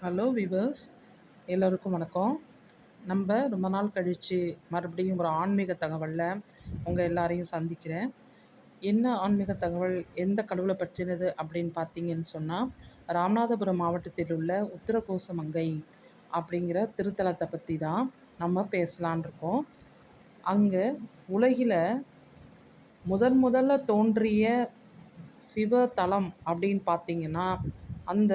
Hello viewers எல்லோருக்கும் வணக்கம். நம்ம ரொம்ப நாள் கழித்து மறுபடியும் ஒரு ஆன்மீக தகவலில் உங்கள் எல்லாரையும் சந்திக்கிறேன். என்ன ஆன்மீக தகவல் எந்த கடவுளை பற்றினது அப்படின்னு பார்த்தீங்கன்னு சொன்னால் ராமநாதபுரம் மாவட்டத்தில் உள்ள உத்தரகோசமங்கை அப்படிங்கிற திருத்தலத்தை பற்றி தான் நம்ம பேசலான் இருக்கோம். அங்கே உலகில் முதன் முதல்ல தோன்றிய சிவ தலம் அப்படின்னு பார்த்தீங்கன்னா அந்த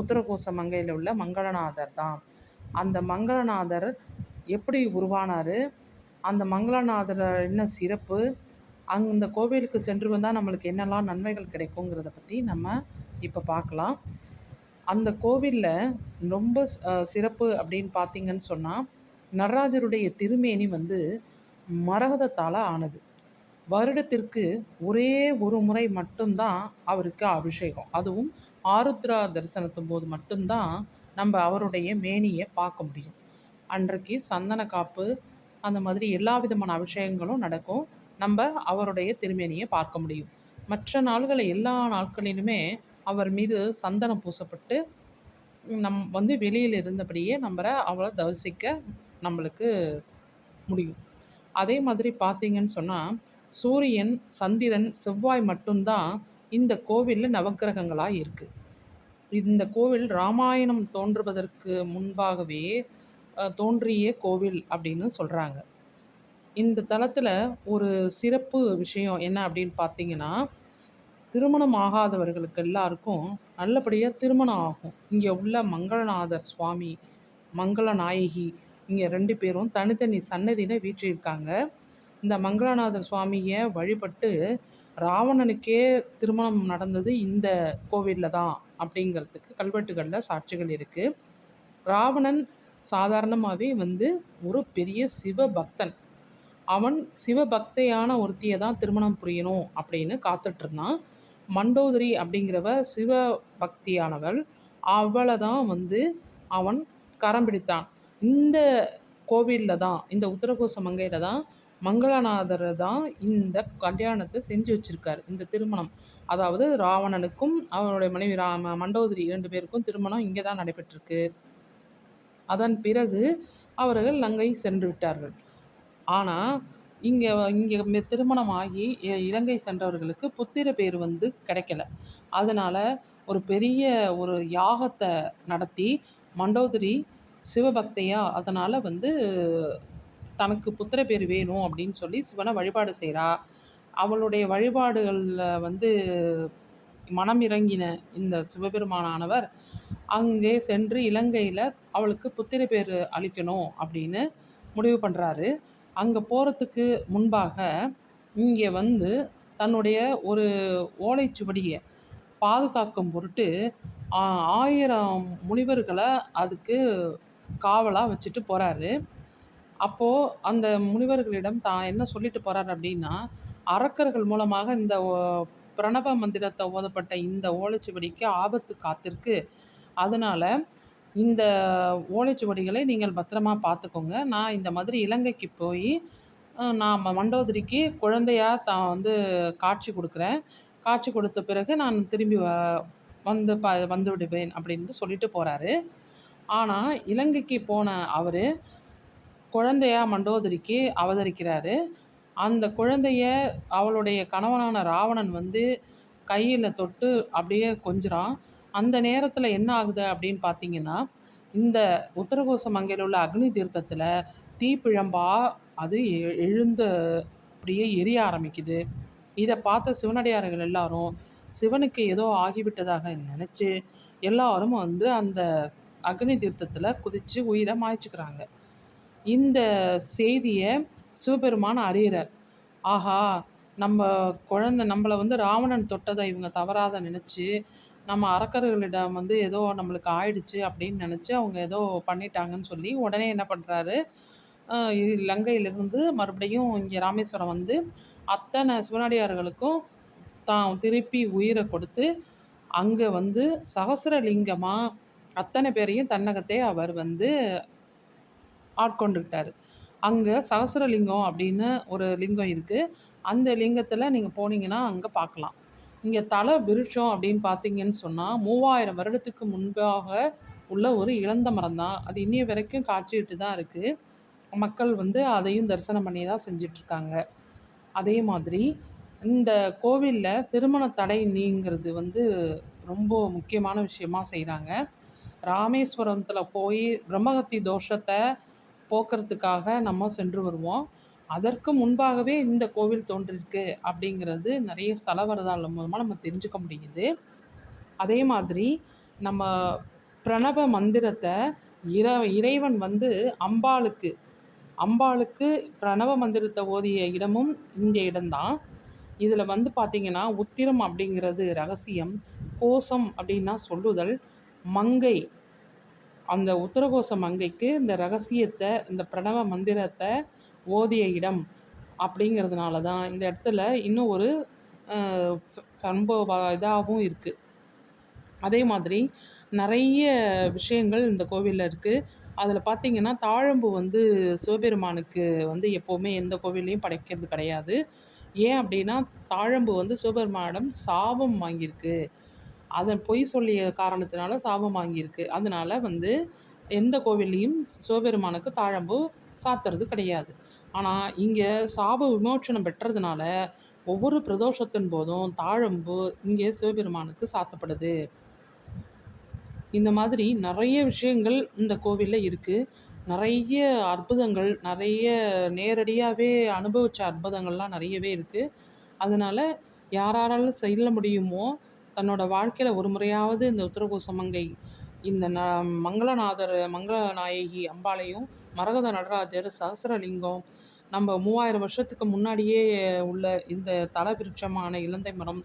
உத்தரகோச மங்கையில் உள்ள மங்களநாதர் தான். அந்த மங்களநாதர் எப்படி உருவானார்? அந்த மங்களநாதர் என்ன சிறப்பு? அந்த கோவிலுக்கு சென்று வந்தால் நம்மளுக்கு என்னெல்லாம் நன்மைகள் கிடைக்குங்கிறத பற்றி நம்ம இப்போ பார்க்கலாம் அந்த கோவிலில் ரொம்ப சிறப்பு அப்படின்னு பார்த்தீங்கன்னு சொன்னால் நடராஜருடைய திருமேனி வந்து மரகதத்தால் ஆனது. வருடத்திற்கு ஒரே ஒரு முறை மட்டும்தான் அவருக்கு அபிஷேகம். அதுவும் ஆருத்ரா தரிசனத்தும் போது மட்டும்தான் நம்ம அவருடைய மேனியை பார்க்க முடியும். அன்றைக்கு சந்தன காப்பு அந்த மாதிரி எல்லா விதமான அபிஷேகங்களும் நடக்கும். நம்ம அவருடைய திருமேனியை பார்க்க முடியும். மற்ற நாள்களை எல்லா நாட்களிலுமே அவர் மீது சந்தனம் பூசப்பட்டு நம் வந்து வெளியில் இருந்தபடியே நம்மளை அவளை தரிசிக்க நம்மளுக்கு முடியும். அதே மாதிரி பார்த்தீங்கன்னு சொன்னால் சூரியன் சந்திரன் செவ்வாய் மட்டும்தான் இந்த கோவிலில் நவக்கிரகங்களாக இருக்குது இந்த கோவில் ராமாயணம் தோன்றுவதற்கு முன்பாகவே தோன்றிய கோவில் அப்படின்னு சொல்கிறாங்க இந்த தளத்தில் ஒரு சிறப்பு விஷயம் என்ன அப்படின்னு பார்த்தீங்கன்னா திருமணம் ஆகாதவர்களுக்கு எல்லாருக்கும் நல்லபடியாக திருமணம் ஆகும். இங்கே உள்ள மங்களநாதர் சுவாமி மங்கள நாயகி இங்கே ரெண்டு பேரும் தனித்தனி சன்னதியில் வீற்றிருக்காங்க. இந்த மங்களநாதர் சுவாமியை வழிபட்டு ராவணனுக்கே திருமணம் நடந்தது இந்த கோவிலில் தான். அப்படிங்கிறதுக்கு கல்வெட்டுகளில் சாட்சிகள் இருக்குது ராவணன் சாதாரணமாகவே வந்து ஒரு பெரிய சிவபக்தன். அவன் சிவபக்தையான ஒருத்தியை தான் திருமணம் புரியணும் அப்படின்னு காத்துட்ருந்தான் மண்டோதரி அப்படிங்கிறவ சிவ பக்தியானவள் அவளை தான் வந்து அவன் கரம் பிடித்தான். இந்த கோவிலில் தான் இந்த உத்தரகோச மங்கையில் தான் மங்களநாதரை தான் இந்த கல்யாணத்தை செஞ்சு வச்சுருக்காரு இந்த திருமணம். அதாவது ராவணனுக்கும் அவனுடைய மனைவி ராம மண்டோதரி இரண்டு பேருக்கும் திருமணம் இங்கே தான் நடைபெற்றிருக்கு. அதன் பிறகு அவர்கள் லங்கை சென்று விட்டார்கள். ஆனால் இங்கே இங்கே திருமணம் ஆகி இலங்கை சென்றவர்களுக்கு புத்திர பேர் வந்து கிடைக்கல. அதனால் ஒரு பெரிய ஒரு யாகத்தை நடத்தி மண்டோதரி சிவபக்தையா அதனால் வந்து தனக்கு புத்திர பேர் வேணும் அப்படின்னு சொல்லி சிவனை வழிபாடு செய்கிறா அவளுடைய வழிபாடுகளில் வந்து மனம் இறங்கின இந்த சிவபெருமானானவர் அங்கே சென்று இலங்கையில் அவளுக்கு புத்திர பேர் அளிக்கணும் அப்படின்னு முடிவு பண்ணுறாரு அங்கே போகிறதுக்கு முன்பாக இங்கே வந்து தன்னுடைய ஒரு ஓலைச்சுவடியை பாதுகாக்கும் பொருட்டு ஆயிரம் முனிவர்களை அதுக்கு காவலாக வச்சுட்டு போகிறாரு அப்போது அந்த முனிவர்களிடம் தான் என்ன சொல்லிட்டு போகிறார் அப்படின்னா அரக்கர்கள் மூலமாக இந்த பிரணவ மந்திரத்தை ஓதப்பட்ட இந்த ஓலைச்சுவடிக்கு ஆபத்து காத்திருக்கு. அதனால் இந்த ஓலைச்சுவடிகளை நீங்கள் பத்திரமா பார்த்துக்கோங்க. நான் இந்த மாதிரி இலங்கைக்கு போய் நான் மண்டோதரிக்கு குழந்தையாக தான் வந்து காட்சி கொடுக்குறேன். காட்சி கொடுத்த பிறகு நான் திரும்பி வ வந்து ப வந்து விடுவேன் அப்படின்ட்டு சொல்லிட்டு போகிறாரு ஆனால் இலங்கைக்கு போன அவர் குழந்தையாக மண்டோதரிக்கு அவதரிக்கிறாரு. அந்த குழந்தைய அவளுடைய கணவனான ராவணன் வந்து கையில் தொட்டு அப்படியே கொஞ்சுறான். அந்த நேரத்தில் என்ன ஆகுது அப்படின்னு பார்த்தீங்கன்னா இந்த உத்தரகோச மங்கையில் உள்ள அக்னி தீர்த்தத்தில் தீப்பிழம்பா அது எழுந்த அப்படியே எரிய ஆரம்பிக்குது. இதை பார்த்த சிவனடியார்கள் எல்லாரும் சிவனுக்கு ஏதோ ஆகிவிட்டதாக நினச்சி எல்லாரும் வந்து அந்த அக்னி தீர்த்தத்தில் குதித்து உயிரை மாய்ச்சிக்கிறாங்க. இந்த செய்தியை சிவபெருமான் அறிகிறார் ஆஹா நம்ம குழந்த நம்மளை வந்து ராவணன் தொட்டதை இவங்க தவறாத நினச்சி நம்ம அரக்கர்களிடம் வந்து ஏதோ நம்மளுக்கு ஆயிடுச்சு அப்படின்னு நினச்சி அவங்க ஏதோ பண்ணிட்டாங்கன்னு சொல்லி உடனே என்ன பண்ணுறாரு லங்கையிலிருந்து மறுபடியும் இங்கே ராமேஸ்வரம் வந்து அத்தனை சிவனடியார்களுக்கும் தான் திருப்பி உயிரை கொடுத்து அங்கே வந்து சகசரலிங்கமாக அத்தனை பேரையும் தன்னகத்தே அவர் வந்து ஆட்கொண்டுக்கிட்டார் அங்கே சகசரலிங்கம் அப்படின்னு ஒரு லிங்கம் இருக்குது அந்த லிங்கத்தில் நீங்கள் போனீங்கன்னா அங்கே பார்க்கலாம் இங்கே தலை விருட்சம் அப்படின்னு பார்த்தீங்கன்னு சொன்னால் மூவாயிரம் வருடத்துக்கு முன்பாக உள்ள ஒரு இழந்த மரம் தான் அது இன்னைய வரைக்கும் காட்சிட்டு தான் இருக்குது மக்கள் வந்து அதையும் தரிசனம் பண்ணி தான் செஞ்சிட்ருக்காங்க. அதே மாதிரி இந்த கோவிலில் திருமண தடை நீங்கிறது வந்து ரொம்ப முக்கியமான விஷயமா செய்கிறாங்க ராமேஸ்வரத்தில் போய் பிரம்மகத்தி தோஷத்தை போக்குறதுக்காக நம்ம சென்று வருவோம். அதற்கு முன்பாகவே இந்த கோவில் தோன்றிருக்கு அப்படிங்கிறது நிறைய ஸ்தல வரதாள மூலமாக நம்ம தெரிஞ்சுக்க முடியுது. அதே மாதிரி நம்ம பிரணவ மந்திரத்தை இற இறைவன் வந்து அம்பாளுக்கு அம்பாளுக்கு பிரணவ மந்திரத்தை ஓதிய இடமும் இந்த இடம்தான். இதில் வந்து பார்த்திங்கன்னா உத்திரம் அப்படிங்கிறது ரகசியம் கோசம் அப்படின்னா சொல்லுதல் மங்கை அந்த உத்தரகோச மங்கைக்கு இந்த ரகசியத்தை இந்த பிரணவ மந்திரத்தை ஓதிய இடம் அப்படிங்கிறதுனால தான் இந்த இடத்துல இன்னும் ஒரு ரொம்ப இதாகவும் இருக்குது அதே மாதிரி நிறைய விஷயங்கள் இந்த கோவிலில் இருக்குது அதில் பார்த்திங்கன்னா தாழம்பு வந்து சிவபெருமானுக்கு வந்து எப்போவுமே எந்த கோவில்லையும் படைக்கிறது கிடையாது. ஏன் அப்படின்னா தாழம்பு வந்து சிவபெருமானிடம் சாபம் வாங்கியிருக்கு. அதை பொய் சொல்லிய காரணத்தினால சாபம் வாங்கியிருக்கு. அதனால வந்து எந்த கோவில்லையும் சிவபெருமானுக்கு தாழம்பு சாத்துறது கிடையாது. ஆனால் இங்கே சாப விமோச்சனம் பெற்றதுனால ஒவ்வொரு பிரதோஷத்தின் போதும் தாழம்பு இங்கே சிவபெருமானுக்கு சாத்தப்படுது. இந்த மாதிரி நிறைய விஷயங்கள் இந்த கோவிலில் இருக்குது நிறைய அற்புதங்கள் நிறைய நேரடியாகவே அனுபவித்த அற்புதங்கள்லாம் நிறையவே இருக்குது அதனால் யாராலும் செல்ல முடியுமோ தன்னோட வாழ்க்கையில் ஒரு முறையாவது இந்த உத்தரகோசமங்கை இந்த ந மங்களநாதர் மங்களநாயகி அம்பாளையும் மரகத நடராஜர் சஹஸ்ரலிங்கம் நம்ம மூவாயிரம் வருஷத்துக்கு முன்னாடியே உள்ள இந்த தல விருட்சமான இலந்தை மரம்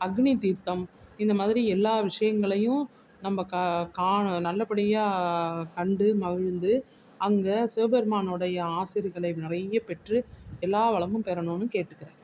அக்னி தீர்த்தம் இந்த மாதிரி எல்லா விஷயங்களையும் நம்ம க காண நல்லபடியாக கண்டு மகிழ்ந்து அங்கே சிவபெருமானுடைய ஆசிரியர்களை நிறைய பெற்று எல்லா வளமும் பெறணும்னு கேட்டுக்கிறேன்.